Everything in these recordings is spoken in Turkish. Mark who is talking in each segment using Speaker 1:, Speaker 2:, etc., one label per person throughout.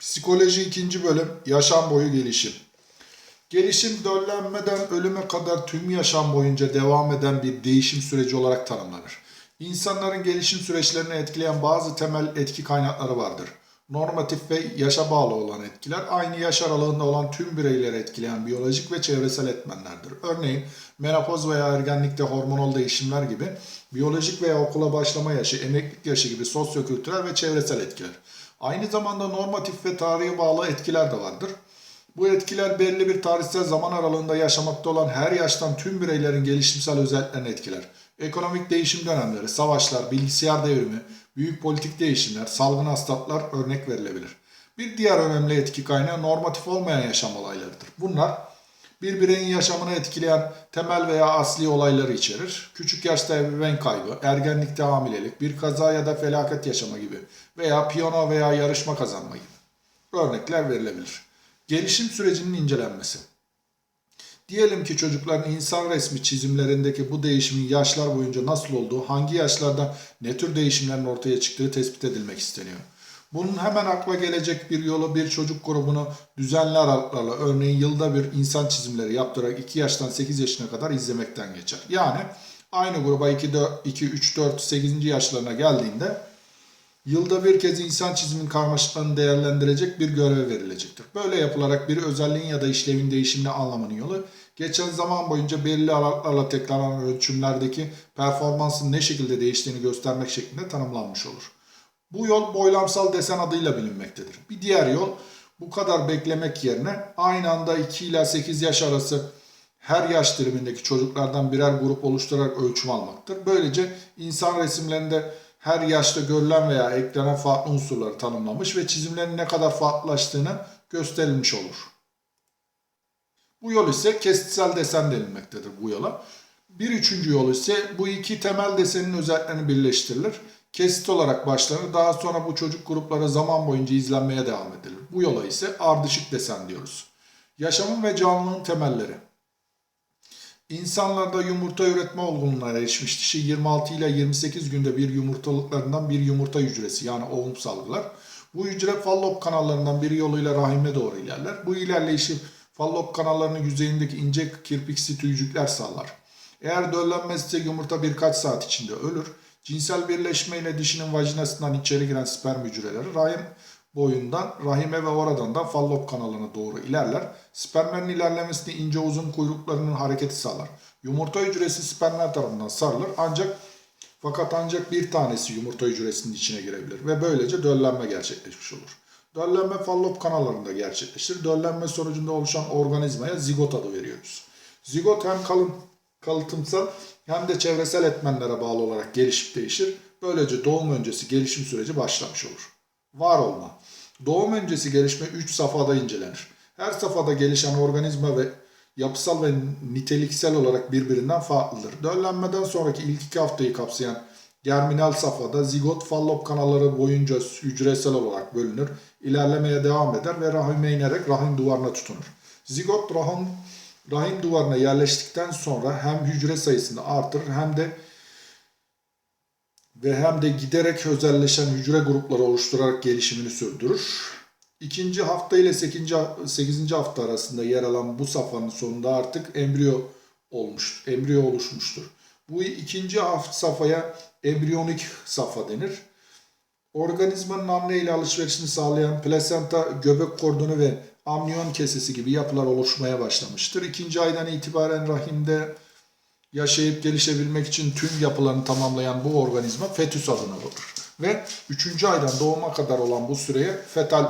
Speaker 1: Psikoloji 2. bölüm Yaşam boyu gelişim. Gelişim döllenmeden ölüme kadar tüm yaşam boyunca devam eden bir değişim süreci olarak tanımlanır. İnsanların gelişim süreçlerini etkileyen bazı temel etki kaynakları vardır. Normatif ve yaşa bağlı olan etkiler aynı yaş aralığında olan tüm bireyleri etkileyen biyolojik ve çevresel etmenlerdir. Örneğin menopoz veya ergenlikte hormonal değişimler gibi biyolojik veya okula başlama yaşı, emeklilik yaşı gibi sosyokültürel ve çevresel etkiler. Aynı zamanda normatif ve tarihe bağlı etkiler de vardır. Bu etkiler belli bir tarihsel zaman aralığında yaşamakta olan her yaştan tüm bireylerin gelişimsel özelliklerini etkiler. Ekonomik değişim dönemleri, savaşlar, bilgisayar devrimi, büyük politik değişimler, salgın hastalıklar örnek verilebilir. Bir diğer önemli etki kaynağı normatif olmayan yaşam olaylarıdır. Bunlar bir bireyin yaşamını etkileyen temel veya asli olayları içerir. Küçük yaşta ebeveyn kaybı, ergenlikte hamilelik, bir kaza ya da felaket yaşama gibi veya piyano veya yarışma kazanma gibi örnekler verilebilir. Gelişim sürecinin incelenmesi. Diyelim ki çocukların insan resmi çizimlerindeki bu değişimin yaşlar boyunca nasıl olduğu, hangi yaşlarda ne tür değişimlerin ortaya çıktığı tespit edilmek isteniyor. Bunun hemen akla gelecek bir yolu bir çocuk grubunu düzenli aralıklarla örneğin yılda bir insan çizimleri yaptırarak 2 yaştan 8 yaşına kadar izlemekten geçer. Yani aynı gruba 2, 4, 2 3, 4, 8. yaşlarına geldiğinde yılda bir kez insan çizimin karmaşıklarını değerlendirecek bir görev verilecektir. Böyle yapılarak bir özelliğin ya da işlevin değişimini anlamanın yolu geçen zaman boyunca belirli aralıklarla tekrarlanan ölçümlerdeki performansın ne şekilde değiştiğini göstermek şeklinde tanımlanmış olur. Bu yol boylamsal desen adıyla bilinmektedir. Bir diğer yol bu kadar beklemek yerine aynı anda 2 ila 8 yaş arası her yaş dilimindeki çocuklardan birer grup oluşturarak ölçüm almaktır. Böylece insan resimlerinde her yaşta görülen veya eklenen farklı unsurları tanımlamış ve çizimlerin ne kadar farklılaştığını gösterilmiş olur. Bu yol ise kesitsel desen denilmektedir bu yola. Bir üçüncü yol ise bu iki temel desenin özelliklerini birleştirilir. Kesit olarak başlanır. Daha sonra bu çocuk grupları zaman boyunca izlenmeye devam edilir. Bu yola ise ardışık desen diyoruz. Yaşamın ve canlılığın temelleri. İnsanlarda yumurta üretme olgunluğuna erişmiş dişi 26 ile 28 günde bir yumurtalıklarından bir yumurta hücresi yani ovum salgılar. Bu hücre fallop kanallarından biri yoluyla rahime doğru ilerler. Bu ilerleyişi fallop kanallarının yüzeyindeki ince kirpiksi tüycükler sağlar. Eğer döllenmezse yumurta birkaç saat içinde ölür. Cinsel birleşmeyle dişinin vajinasından içeri giren sperm hücreleri rahim boyundan rahime ve oradan da fallop kanalına doğru ilerler. Spermlerin ilerlemesini ince uzun kuyruklarının hareketi sağlar. Yumurta hücresi spermler tarafından sarılır ancak fakat ancak bir tanesi yumurta hücresinin içine girebilir ve böylece döllenme gerçekleşmiş olur. Döllenme fallop kanallarında gerçekleşir. Döllenme sonucunda oluşan organizmaya zigot adı veriyoruz. Zigot hem kalın, kalıtımsal hem de çevresel etmenlere bağlı olarak gelişip değişir. Böylece doğum öncesi gelişim süreci başlamış olur. Var olma. Doğum öncesi gelişme 3 safhada incelenir. Her safhada gelişen organizma ve yapısal ve niteliksel olarak birbirinden farklıdır. Döllenmeden sonraki ilk iki haftayı kapsayan germinal safhada zigot fallop kanalları boyunca hücresel olarak bölünür, ilerlemeye devam eder ve rahime inerek rahim duvarına tutunur. Zigot rahim, rahim duvarına yerleştikten sonra hem hücre sayısını artırır hem de ve hem de giderek özelleşen hücre grupları oluşturarak gelişimini sürdürür. İkinci hafta ile 8. 8. hafta arasında yer alan bu safhanın sonunda artık embriyo olmuş, embriyo oluşmuştur. Bu ikinci hafta safhaya embriyonik safha denir. Organizmanın anne ile alışverişini sağlayan plasenta, göbek kordonu ve amniyon kesesi gibi yapılar oluşmaya başlamıştır. İkinci aydan itibaren rahimde yaşayıp gelişebilmek için tüm yapılarını tamamlayan bu organizma fetüs adını alır. Ve 3. aydan doğuma kadar olan bu süreye fetal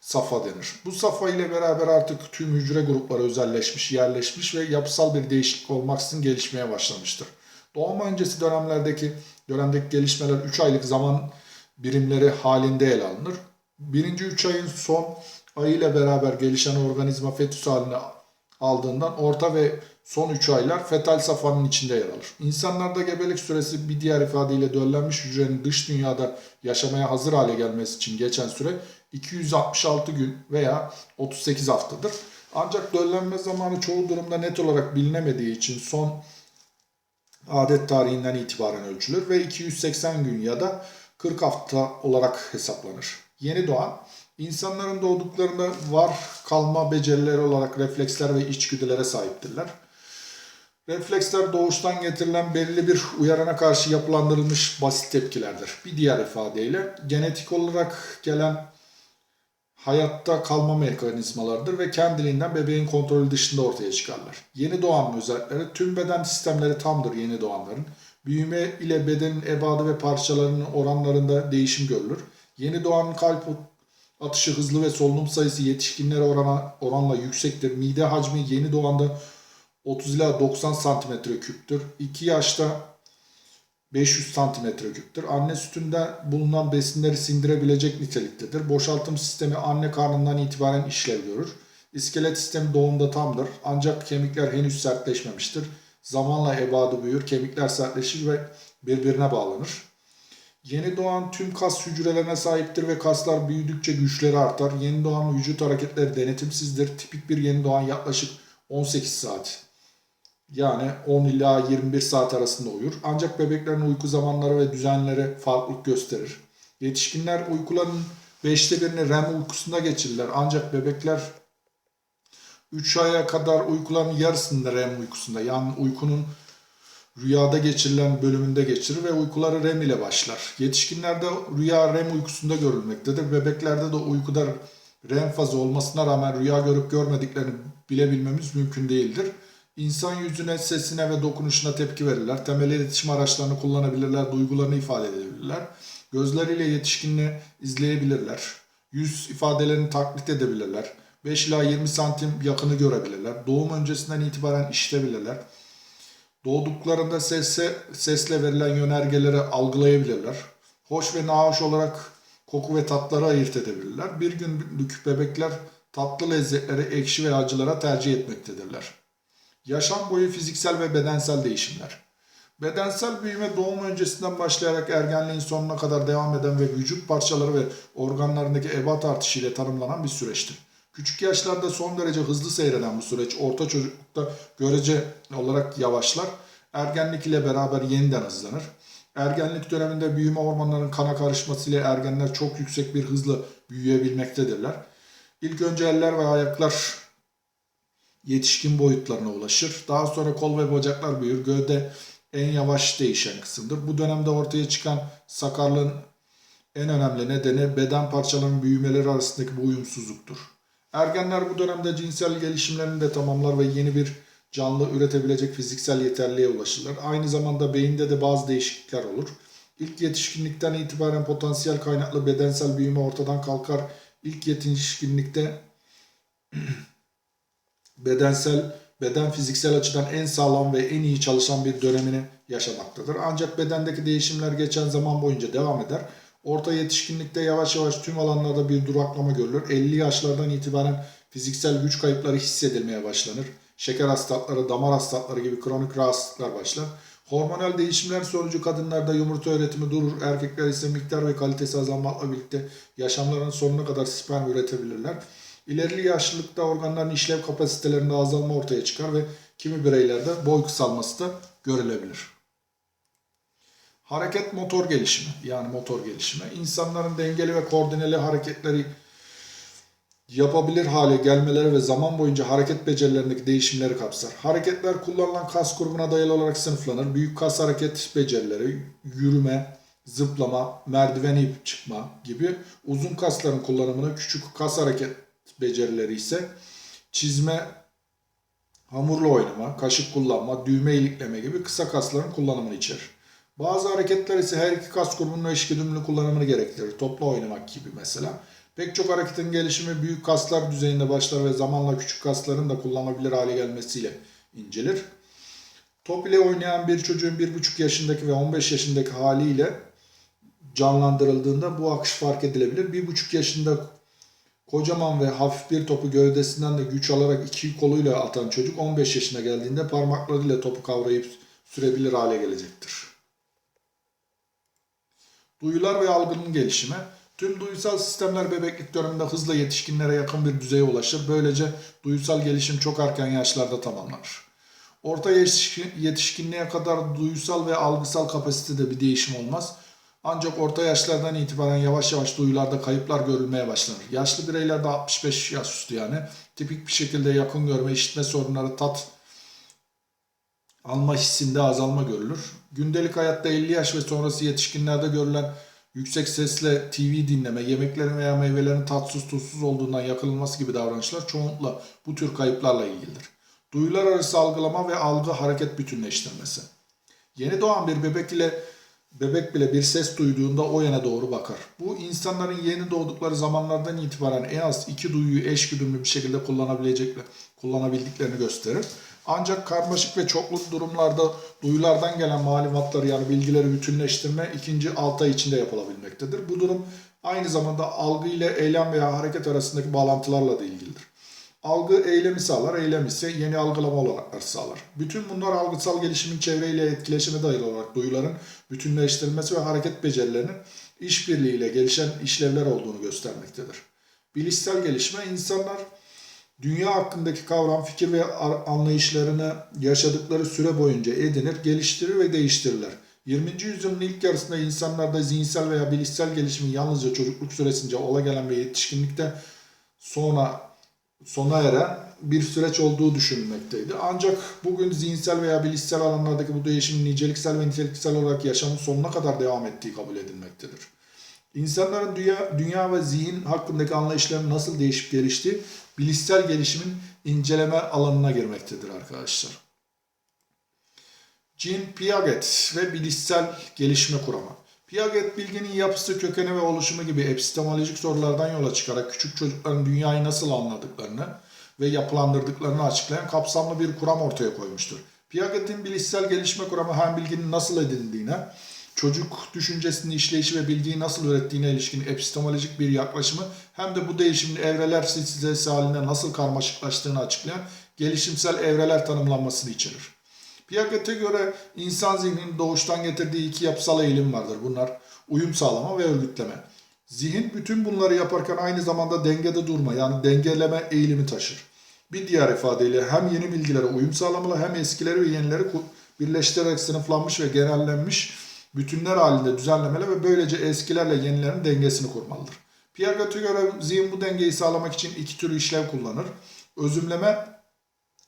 Speaker 1: safa denir. Bu safa ile beraber artık tüm hücre grupları özelleşmiş, yerleşmiş ve yapısal bir değişiklik olmaksızın gelişmeye başlamıştır. Doğum öncesi dönemlerdeki dönemdeki gelişmeler 3 aylık zaman birimleri halinde ele alınır. Birinci 3 ayın son ayı ile beraber gelişen organizma fetüs haline aldığından orta ve son 3 aylar fetal safhanın içinde yer alır. İnsanlarda gebelik süresi bir diğer ifadeyle döllenmiş hücrenin dış dünyada yaşamaya hazır hale gelmesi için geçen süre 266 gün veya 38 haftadır. Ancak döllenme zamanı çoğu durumda net olarak bilinemediği için son adet tarihinden itibaren ölçülür ve 280 gün ya da 40 hafta olarak hesaplanır. Yeni doğan İnsanların doğduklarında var kalma becerileri olarak refleksler ve içgüdülere sahiptirler. Refleksler doğuştan getirilen belirli bir uyarana karşı yapılandırılmış basit tepkilerdir. Bir diğer ifadeyle genetik olarak gelen hayatta kalma mekanizmalarıdır ve kendiliğinden bebeğin kontrolü dışında ortaya çıkarlar. Yeni doğanın özellikleri tüm beden sistemleri tamdır yeni doğanların. Büyüme ile bedenin ebadı ve parçalarının oranlarında değişim görülür. Yeni doğanın kalp atışı hızlı ve solunum sayısı yetişkinlere orana, oranla yüksektir. Mide hacmi yeni doğanda 30 ila 90 santimetre küptür. 2 yaşta 500 santimetre küptür. Anne sütünde bulunan besinleri sindirebilecek niteliktedir. Boşaltım sistemi anne karnından itibaren işlev görür. İskelet sistemi doğumda tamdır. Ancak kemikler henüz sertleşmemiştir. Zamanla ebadı büyür, kemikler sertleşir ve birbirine bağlanır. Yeni doğan tüm kas hücrelerine sahiptir ve kaslar büyüdükçe güçleri artar. Yeni doğan vücut hareketleri denetimsizdir. Tipik bir yeni doğan yaklaşık 18 saat yani 10 ila 21 saat arasında uyur. Ancak bebeklerin uyku zamanları ve düzenleri farklılık gösterir. Yetişkinler uykuların 5'te birini REM uykusunda geçirirler. Ancak bebekler 3 aya kadar uykuların yarısında REM uykusunda. Yani uykunun rüyada geçirilen bölümünde geçirir ve uykuları REM ile başlar. Yetişkinlerde rüya REM uykusunda görülmektedir. Bebeklerde de uykuda REM fazı olmasına rağmen rüya görüp görmediklerini bilebilmemiz mümkün değildir. İnsan yüzüne, sesine ve dokunuşuna tepki verirler. Temel iletişim araçlarını kullanabilirler, duygularını ifade edebilirler. Gözleriyle yetişkinliği izleyebilirler. Yüz ifadelerini taklit edebilirler. 5 ila 20 santim yakını görebilirler. Doğum öncesinden itibaren işitebilirler. Doğduklarında sesle, sesle verilen yönergeleri algılayabilirler. Hoş ve nahoş olarak koku ve tatları ayırt edebilirler. Bir günlük bebekler tatlı lezzetleri ekşi ve acılara tercih etmektedirler. Yaşam boyu fiziksel ve bedensel değişimler. Bedensel büyüme doğum öncesinden başlayarak ergenliğin sonuna kadar devam eden ve vücut parçaları ve organlarındaki ebat artışı ile tanımlanan bir süreçtir. Küçük yaşlarda son derece hızlı seyreden bu süreç orta çocuklukta görece olarak yavaşlar. Ergenlik ile beraber yeniden hızlanır. Ergenlik döneminde büyüme hormonlarının kana karışmasıyla ergenler çok yüksek bir hızla büyüyebilmektedirler. İlk önce eller ve ayaklar yetişkin boyutlarına ulaşır. Daha sonra kol ve bacaklar büyür. Gövde en yavaş değişen kısımdır. Bu dönemde ortaya çıkan sakarlığın en önemli nedeni beden parçalarının büyümeleri arasındaki bu uyumsuzluktur. Ergenler bu dönemde cinsel gelişimlerini de tamamlar ve yeni bir canlı üretebilecek fiziksel yeterliğe ulaşırlar. Aynı zamanda beyinde de bazı değişiklikler olur. İlk yetişkinlikten itibaren potansiyel kaynaklı bedensel büyüme ortadan kalkar. İlk yetişkinlikte bedensel, beden fiziksel açıdan en sağlam ve en iyi çalışan bir dönemini yaşamaktadır. Ancak bedendeki değişimler geçen zaman boyunca devam eder. Orta yetişkinlikte yavaş yavaş tüm alanlarda bir duraklama görülür. 50 yaşlardan itibaren fiziksel güç kayıpları hissedilmeye başlanır. Şeker hastalıkları, damar hastalıkları gibi kronik rahatsızlıklar başlar. Hormonal değişimler sonucu kadınlarda yumurta üretimi durur. Erkekler ise miktar ve kalitesi azalmakla birlikte yaşamlarının sonuna kadar sperm üretebilirler. İlerili yaşlılıkta organların işlev kapasitelerinde azalma ortaya çıkar ve kimi bireylerde boy kısalması da görülebilir. Hareket motor gelişimi yani motor gelişimi insanların dengeli ve koordineli hareketleri yapabilir hale gelmeleri ve zaman boyunca hareket becerilerindeki değişimleri kapsar. Hareketler kullanılan kas grubuna dayalı olarak sınıflanır. Büyük kas hareket becerileri, yürüme, zıplama, merdiven ip çıkma gibi uzun kasların kullanımını küçük kas hareket becerileri ise çizme, hamurla oynama, kaşık kullanma, düğme ilikleme gibi kısa kasların kullanımını içerir. Bazı hareketler ise her iki kas grubunun eşit güdümlü kullanımını gerektirir. Topla oynamak gibi mesela. Pek çok hareketin gelişimi büyük kaslar düzeyinde başlar ve zamanla küçük kasların da kullanılabilir hale gelmesiyle incelir. Top ile oynayan bir çocuğun 1,5 yaşındaki ve 15 yaşındaki haliyle canlandırıldığında bu akış fark edilebilir. 1,5 yaşında kocaman ve hafif bir topu gövdesinden de güç alarak iki koluyla atan çocuk 15 yaşına geldiğinde parmaklarıyla topu kavrayıp sürebilir hale gelecektir. Duyular ve algının gelişimi. Tüm duysal sistemler bebeklik döneminde hızla yetişkinlere yakın bir düzeye ulaşır. Böylece duysal gelişim çok erken yaşlarda tamamlanır. Orta yetişkin, yetişkinliğe kadar duysal ve algısal kapasitede bir değişim olmaz. Ancak orta yaşlardan itibaren yavaş yavaş duyularda kayıplar görülmeye başlanır. Yaşlı bireylerde 65 yaş üstü yani tipik bir şekilde yakın görme, işitme sorunları, tat alma hissinde azalma görülür. Gündelik hayatta 50 yaş ve sonrası yetişkinlerde görülen yüksek sesle TV dinleme, yemeklerin veya meyvelerin tatsız tuzsuz olduğundan yakılması gibi davranışlar çoğunlukla bu tür kayıplarla ilgilidir. Duyular arası algılama ve algı hareket bütünleştirmesi. Yeni doğan bir bebek ile bebek bile bir ses duyduğunda o yana doğru bakar. Bu insanların yeni doğdukları zamanlardan itibaren en az iki duyuyu eş bir şekilde kullanabilecekler, kullanabildiklerini gösterir. Ancak karmaşık ve çoklu durumlarda duyulardan gelen malumatları yani bilgileri bütünleştirme ikinci 6 ay içinde yapılabilmektedir. Bu durum aynı zamanda algı ile eylem veya hareket arasındaki bağlantılarla da ilgilidir. Algı eylemi sağlar, eylem ise yeni algılama olanakları sağlar. Bütün bunlar algısal gelişimin çevreyle etkileşime dayalı olarak duyuların bütünleştirilmesi ve hareket becerilerinin işbirliğiyle gelişen işlevler olduğunu göstermektedir. Bilişsel gelişme insanlar dünya hakkındaki kavram, fikir ve ar- anlayışlarını yaşadıkları süre boyunca edinir, geliştirir ve değiştirirler. 20. yüzyılın ilk yarısında insanlarda zihinsel veya bilişsel gelişimin yalnızca çocukluk süresince ola gelen ve yetişkinlikte sonra sona eren bir süreç olduğu düşünülmekteydi. Ancak bugün zihinsel veya bilişsel alanlardaki bu değişimin niceliksel ve niteliksel olarak yaşamın sonuna kadar devam ettiği kabul edilmektedir. İnsanların dünya, dünya ve zihin hakkındaki anlayışlarının nasıl değişip geliştiği bilişsel gelişimin inceleme alanına girmektedir arkadaşlar. Jean Piaget ve bilişsel gelişme kuramı. Piaget bilginin yapısı, kökeni ve oluşumu gibi epistemolojik sorulardan yola çıkarak küçük çocukların dünyayı nasıl anladıklarını ve yapılandırdıklarını açıklayan kapsamlı bir kuram ortaya koymuştur. Piaget'in bilişsel gelişme kuramı hem bilginin nasıl edindiğine, çocuk düşüncesinin işleyişi ve bilgiyi nasıl ürettiğine ilişkin epistemolojik bir yaklaşımı hem de bu değişimin evreler silsilesi halinde nasıl karmaşıklaştığını açıklayan gelişimsel evreler tanımlanmasını içerir. Piaget'e göre insan zihninin doğuştan getirdiği iki yapısal eğilim vardır. Bunlar uyum sağlama ve örgütleme. Zihin bütün bunları yaparken aynı zamanda dengede durma yani dengeleme eğilimi taşır. Bir diğer ifadeyle hem yeni bilgilere uyum sağlamalı hem eskileri ve yenileri birleştirerek sınıflanmış ve genellenmiş bütünler halinde düzenlemeli ve böylece eskilerle yenilerin dengesini kurmalıdır. Piaget'e göre zihin bu dengeyi sağlamak için iki tür işlev kullanır. Özümleme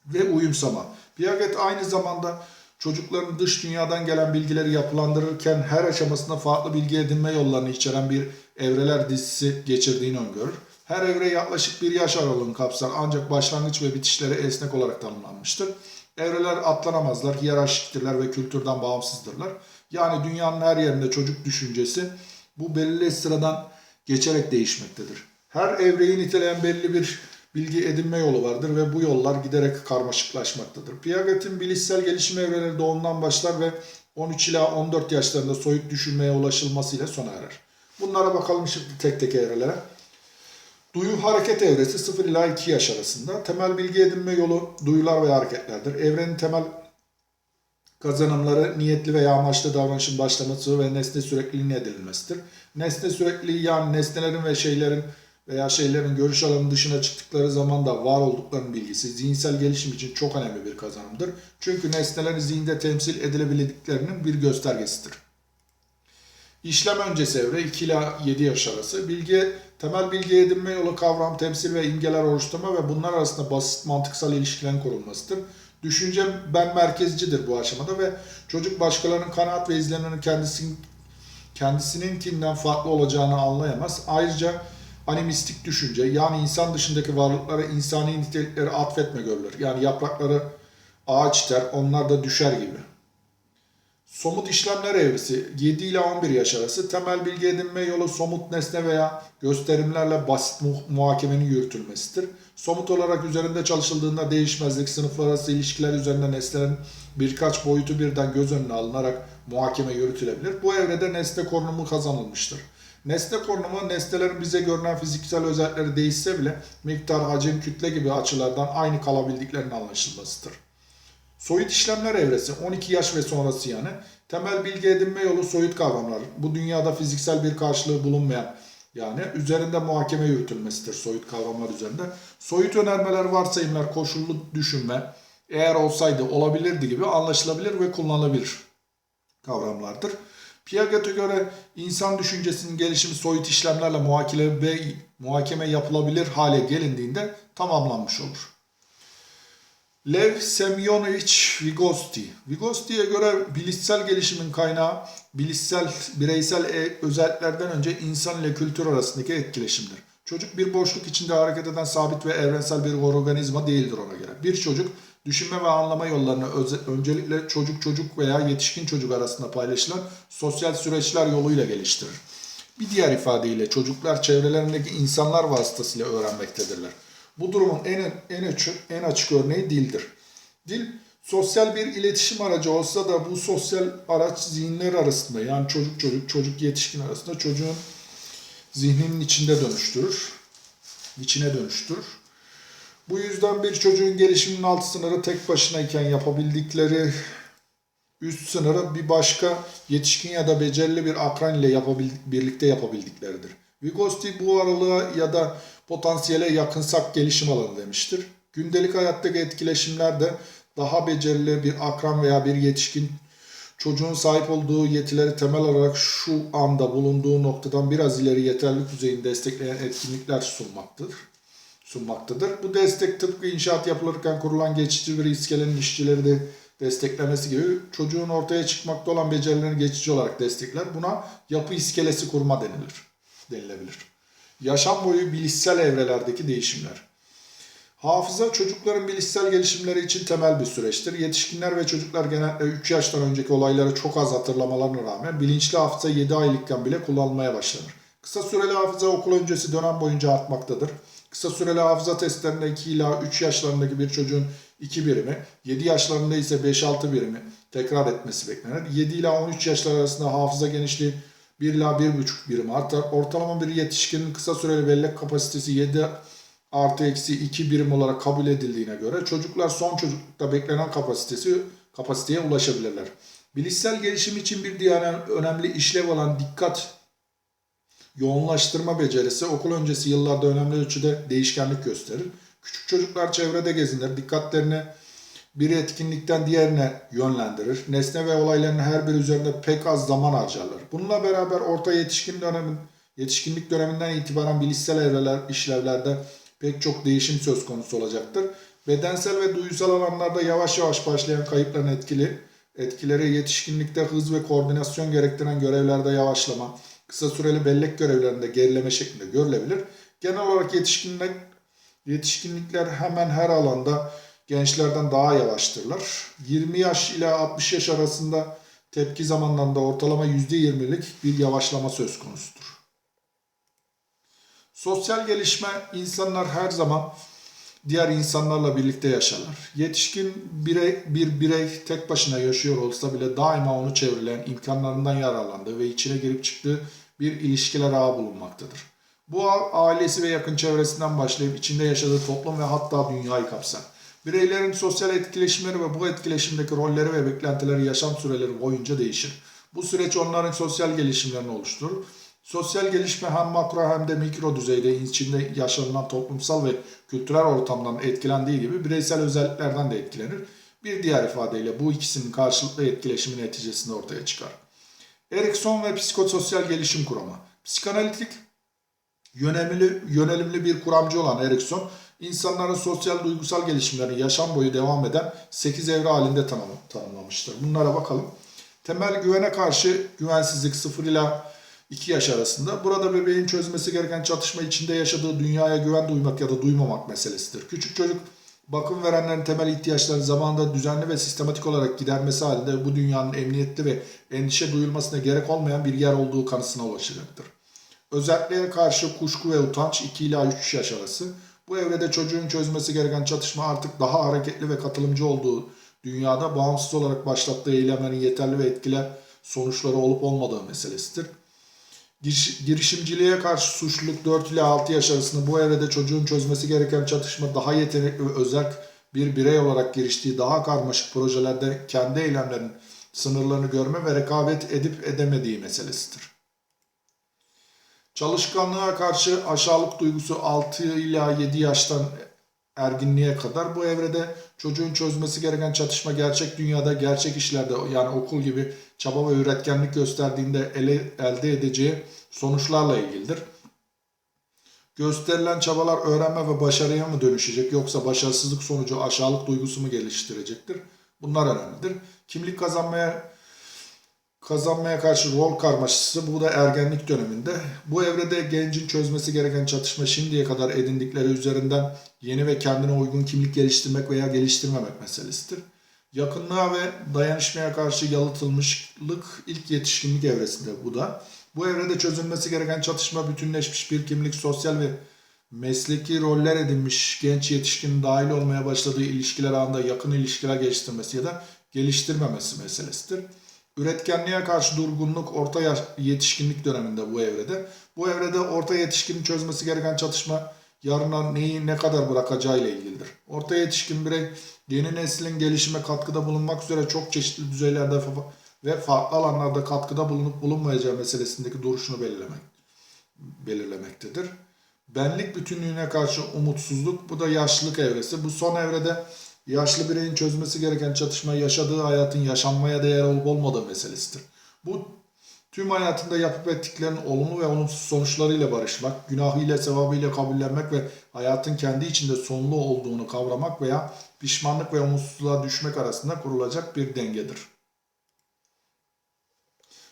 Speaker 1: ve uyumsama. Piaget aynı zamanda çocukların dış dünyadan gelen bilgileri yapılandırırken her aşamasında farklı bilgi edinme yollarını içeren bir evreler dizisi geçirdiğini öngörür. Her evre yaklaşık bir yaş aralığını kapsar ancak başlangıç ve bitişleri esnek olarak tanımlanmıştır. Evreler atlanamazlar, hiyerarşiktirler ve kültürden bağımsızdırlar. Yani dünyanın her yerinde çocuk düşüncesi bu belirli sıradan geçerek değişmektedir. Her evreyi niteleyen belli bir bilgi edinme yolu vardır ve bu yollar giderek karmaşıklaşmaktadır. Piaget'in bilişsel gelişim evreleri doğumdan başlar ve 13 ila 14 yaşlarında soyut düşünmeye ulaşılmasıyla sona erer. Bunlara bakalım şimdi tek tek evrelere. Duyu hareket evresi 0 ila 2 yaş arasında. Temel bilgi edinme yolu duyular ve hareketlerdir. Evrenin temel kazanımları niyetli veya amaçlı davranışın başlaması ve nesne sürekliliğinin edinilmesidir. Nesne sürekliliği yani nesnelerin ve şeylerin veya şeylerin görüş alanının dışına çıktıkları zaman da var olduklarının bilgisi zihinsel gelişim için çok önemli bir kazanımdır. Çünkü nesnelerin zihinde temsil edilebildiklerinin bir göstergesidir. İşlem öncesi evre 2 ila 7 yaş arası. Bilgi, temel bilgi edinme yolu kavram, temsil ve imgeler oluşturma ve bunlar arasında basit mantıksal ilişkilerin kurulmasıdır. Düşünce ben merkezcidir bu aşamada ve çocuk başkalarının kanaat ve izleniminin kendisinin kendisininkinden farklı olacağını anlayamaz. Ayrıca animistik düşünce yani insan dışındaki varlıklara insani nitelikleri atfetme görülür. Yani yaprakları ağaç iter, onlar da düşer gibi. Somut işlemler evresi 7 ile 11 yaş arası temel bilgi edinme yolu somut nesne veya gösterimlerle basit mu- muhakemenin yürütülmesidir. Somut olarak üzerinde çalışıldığında değişmezlik, sınıflar arası ilişkiler üzerinde nesnelerin birkaç boyutu birden göz önüne alınarak muhakeme yürütülebilir. Bu evrede nesne korunumu kazanılmıştır. Nesne korunumu nesnelerin bize görünen fiziksel özellikleri değişse bile miktar, hacim, kütle gibi açılardan aynı kalabildiklerinin anlaşılmasıdır. Soyut işlemler evresi 12 yaş ve sonrası yani temel bilgi edinme yolu soyut kavramlar. Bu dünyada fiziksel bir karşılığı bulunmayan yani üzerinde muhakeme yürütülmesidir soyut kavramlar üzerinde. Soyut önermeler, varsayımlar, koşullu düşünme eğer olsaydı olabilirdi gibi anlaşılabilir ve kullanılabilir kavramlardır. Piaget'e göre insan düşüncesinin gelişimi soyut işlemlerle muhakeme, muhakeme yapılabilir hale gelindiğinde tamamlanmış olur. Lev Semyonovich Vygotsky. Vygotsky'ye göre bilişsel gelişimin kaynağı bilişsel, bireysel e- özelliklerden önce insan ile kültür arasındaki etkileşimdir. Çocuk bir boşluk içinde hareket eden sabit ve evrensel bir organizma değildir ona göre. Bir çocuk düşünme ve anlama yollarını öncelikle çocuk çocuk veya yetişkin çocuk arasında paylaşılan sosyal süreçler yoluyla geliştirir. Bir diğer ifadeyle çocuklar çevrelerindeki insanlar vasıtasıyla öğrenmektedirler. Bu durumun en en açık, en açık örneği dildir. Dil sosyal bir iletişim aracı olsa da bu sosyal araç zihinler arasında yani çocuk çocuk çocuk yetişkin arasında çocuğun zihninin içinde dönüştürür. içine dönüştürür. Bu yüzden bir çocuğun gelişiminin alt sınırı tek başınayken yapabildikleri üst sınırı bir başka yetişkin ya da becerili bir akran ile yapabil, birlikte yapabildikleridir. Vygotsky bu aralığa ya da potansiyele yakınsak gelişim alanı demiştir. Gündelik hayattaki etkileşimler de daha becerili bir akran veya bir yetişkin çocuğun sahip olduğu yetileri temel olarak şu anda bulunduğu noktadan biraz ileri yeterlilik düzeyini destekleyen etkinlikler sunmaktadır sunmaktadır. Bu destek tıpkı inşaat yapılırken kurulan geçici bir iskelenin işçileri de desteklemesi gibi çocuğun ortaya çıkmakta olan becerilerini geçici olarak destekler. Buna yapı iskelesi kurma denilir. denilebilir. Yaşam boyu bilişsel evrelerdeki değişimler. Hafıza çocukların bilişsel gelişimleri için temel bir süreçtir. Yetişkinler ve çocuklar genellikle 3 yaştan önceki olayları çok az hatırlamalarına rağmen bilinçli hafıza 7 aylıkken bile kullanılmaya başlanır. Kısa süreli hafıza okul öncesi dönem boyunca artmaktadır. Kısa süreli hafıza testlerinde 2 ila 3 yaşlarındaki bir çocuğun 2 birimi, 7 yaşlarında ise 5-6 birimi tekrar etmesi beklenir. 7 ila 13 yaşlar arasında hafıza genişliği 1 ila 1,5 birim artar. Ortalama bir yetişkinin kısa süreli bellek kapasitesi 7 artı eksi 2 birim olarak kabul edildiğine göre çocuklar son çocuklukta beklenen kapasitesi kapasiteye ulaşabilirler. Bilişsel gelişim için bir diğer önemli işlev olan dikkat yoğunlaştırma becerisi okul öncesi yıllarda önemli ölçüde değişkenlik gösterir. Küçük çocuklar çevrede gezinir, dikkatlerini bir etkinlikten diğerine yönlendirir. Nesne ve olayların her biri üzerinde pek az zaman harcarlar. Bununla beraber orta yetişkin dönemin yetişkinlik döneminden itibaren bilişsel evreler, işlevlerde pek çok değişim söz konusu olacaktır. Bedensel ve duysal alanlarda yavaş yavaş başlayan kayıpların etkili etkileri yetişkinlikte hız ve koordinasyon gerektiren görevlerde yavaşlama, kısa süreli bellek görevlerinde gerileme şeklinde görülebilir. Genel olarak yetişkinlik yetişkinlikler hemen her alanda gençlerden daha yavaştırlar. 20 yaş ile 60 yaş arasında tepki zamanlarında ortalama %20'lik bir yavaşlama söz konusudur. Sosyal gelişme insanlar her zaman diğer insanlarla birlikte yaşarlar. Yetişkin birey, bir birey tek başına yaşıyor olsa bile daima onu çevreleyen imkanlarından yararlandığı ve içine girip çıktığı bir ilişkiler ağı bulunmaktadır. Bu ağ ailesi ve yakın çevresinden başlayıp içinde yaşadığı toplum ve hatta dünyayı kapsar. Bireylerin sosyal etkileşimleri ve bu etkileşimdeki rolleri ve beklentileri yaşam süreleri boyunca değişir. Bu süreç onların sosyal gelişimlerini oluşturur. Sosyal gelişme hem makro hem de mikro düzeyde içinde yaşanılan toplumsal ve kültürel ortamdan etkilendiği gibi bireysel özelliklerden de etkilenir. Bir diğer ifadeyle bu ikisinin karşılıklı etkileşimi neticesinde ortaya çıkar. Erikson ve psikososyal gelişim kuramı. Psikanalitik yönelimli, yönelimli bir kuramcı olan Erikson, insanların sosyal duygusal gelişimlerini yaşam boyu devam eden 8 evre halinde tanım, tanımlamıştır. Bunlara bakalım. Temel güvene karşı güvensizlik 0 ila 2 yaş arasında. Burada bebeğin çözmesi gereken çatışma içinde yaşadığı dünyaya güven duymak ya da duymamak meselesidir. Küçük çocuk bakım verenlerin temel ihtiyaçlarını zamanında düzenli ve sistematik olarak gidermesi halinde bu dünyanın emniyetli ve endişe duyulmasına gerek olmayan bir yer olduğu kanısına ulaşacaktır. Özelliğe karşı kuşku ve utanç 2 ila 3 yaş arası. Bu evrede çocuğun çözmesi gereken çatışma artık daha hareketli ve katılımcı olduğu dünyada bağımsız olarak başlattığı eylemlerin yeterli ve etkili sonuçları olup olmadığı meselesidir. Giriş, girişimciliğe karşı suçluluk 4 ile 6 yaş arasında bu evrede çocuğun çözmesi gereken çatışma daha yetenekli ve özel bir birey olarak giriştiği daha karmaşık projelerde kendi eylemlerinin sınırlarını görme ve rekabet edip edemediği meselesidir. Çalışkanlığa karşı aşağılık duygusu 6 ila 7 yaştan erginliğe kadar bu evrede çocuğun çözmesi gereken çatışma gerçek dünyada, gerçek işlerde yani okul gibi çaba ve üretkenlik gösterdiğinde ele, elde edeceği sonuçlarla ilgilidir. Gösterilen çabalar öğrenme ve başarıya mı dönüşecek yoksa başarısızlık sonucu aşağılık duygusu mu geliştirecektir? Bunlar önemlidir. Kimlik kazanmaya kazanmaya karşı rol karmaşası bu da ergenlik döneminde. Bu evrede gencin çözmesi gereken çatışma şimdiye kadar edindikleri üzerinden yeni ve kendine uygun kimlik geliştirmek veya geliştirmemek meselesidir. Yakınlığa ve dayanışmaya karşı yalıtılmışlık ilk yetişkinlik evresinde bu da. Bu evrede çözülmesi gereken çatışma bütünleşmiş bir kimlik, sosyal ve mesleki roller edinmiş genç yetişkinin dahil olmaya başladığı ilişkiler ağında yakın ilişkiler geliştirmesi ya da geliştirmemesi meselesidir. Üretkenliğe karşı durgunluk orta yaş yetişkinlik döneminde bu evrede. Bu evrede orta yetişkinin çözmesi gereken çatışma yarına neyi ne kadar bırakacağı ile ilgilidir. Orta yetişkin birey yeni neslin gelişime katkıda bulunmak üzere çok çeşitli düzeylerde ve farklı alanlarda katkıda bulunup bulunmayacağı meselesindeki duruşunu belirlemek, belirlemektedir. Benlik bütünlüğüne karşı umutsuzluk bu da yaşlılık evresi. Bu son evrede yaşlı bireyin çözmesi gereken çatışma yaşadığı hayatın yaşanmaya değer olup olmadığı meselesidir. Bu tüm hayatında yapıp ettiklerinin olumlu ve olumsuz sonuçlarıyla barışmak, günahıyla sevabıyla kabullenmek ve hayatın kendi içinde sonlu olduğunu kavramak veya pişmanlık ve umutsuzluğa düşmek arasında kurulacak bir dengedir.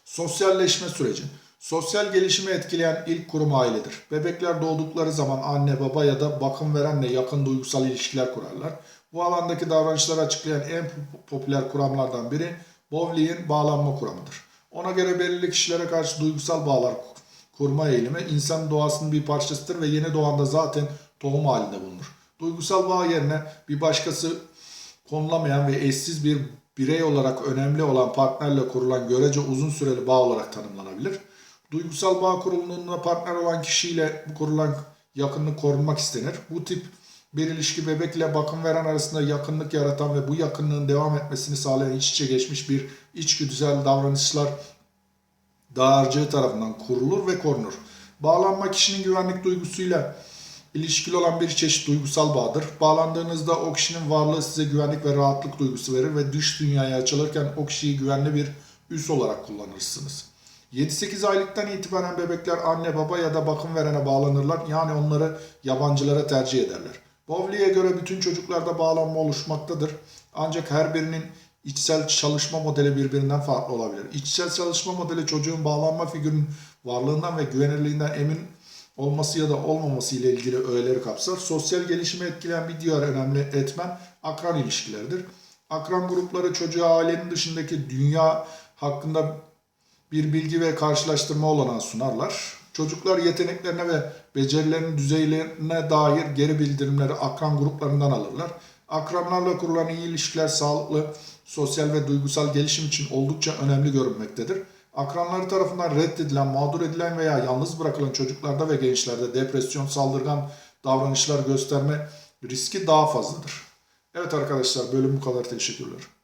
Speaker 1: Sosyalleşme süreci. Sosyal gelişimi etkileyen ilk kurum ailedir. Bebekler doğdukları zaman anne baba ya da bakım verenle yakın duygusal ilişkiler kurarlar. Bu alandaki davranışları açıklayan en pop- popüler kuramlardan biri Bowley'in bağlanma kuramıdır. Ona göre belirli kişilere karşı duygusal bağlar kurma eğilimi insan doğasının bir parçasıdır ve yeni doğanda zaten tohum halinde bulunur. Duygusal bağ yerine bir başkası konulamayan ve eşsiz bir birey olarak önemli olan partnerle kurulan görece uzun süreli bağ olarak tanımlanabilir. Duygusal bağ kurulduğunda partner olan kişiyle kurulan yakınlık korunmak istenir. Bu tip bir ilişki bebekle bakım veren arasında yakınlık yaratan ve bu yakınlığın devam etmesini sağlayan iç içe geçmiş bir içgüdüsel davranışlar dağarcığı tarafından kurulur ve korunur. Bağlanma kişinin güvenlik duygusuyla ilişkili olan bir çeşit duygusal bağdır. Bağlandığınızda o kişinin varlığı size güvenlik ve rahatlık duygusu verir ve dış dünyaya açılırken o kişiyi güvenli bir üs olarak kullanırsınız. 7-8 aylıktan itibaren bebekler anne baba ya da bakım verene bağlanırlar. Yani onları yabancılara tercih ederler. Bowley'e göre bütün çocuklarda bağlanma oluşmaktadır. Ancak her birinin içsel çalışma modeli birbirinden farklı olabilir. İçsel çalışma modeli çocuğun bağlanma figürünün varlığından ve güvenirliğinden emin olması ya da olmaması ile ilgili öğeleri kapsar. Sosyal gelişimi etkileyen bir diğer önemli etmen akran ilişkileridir. Akran grupları çocuğa ailenin dışındaki dünya hakkında bir bilgi ve karşılaştırma olanağı sunarlar. Çocuklar yeteneklerine ve becerilerinin düzeylerine dair geri bildirimleri akran gruplarından alırlar. Akranlarla kurulan iyi ilişkiler sağlıklı, sosyal ve duygusal gelişim için oldukça önemli görünmektedir. Akranları tarafından reddedilen, mağdur edilen veya yalnız bırakılan çocuklarda ve gençlerde depresyon, saldırgan davranışlar gösterme riski daha fazladır. Evet arkadaşlar bölüm bu kadar. Teşekkürler.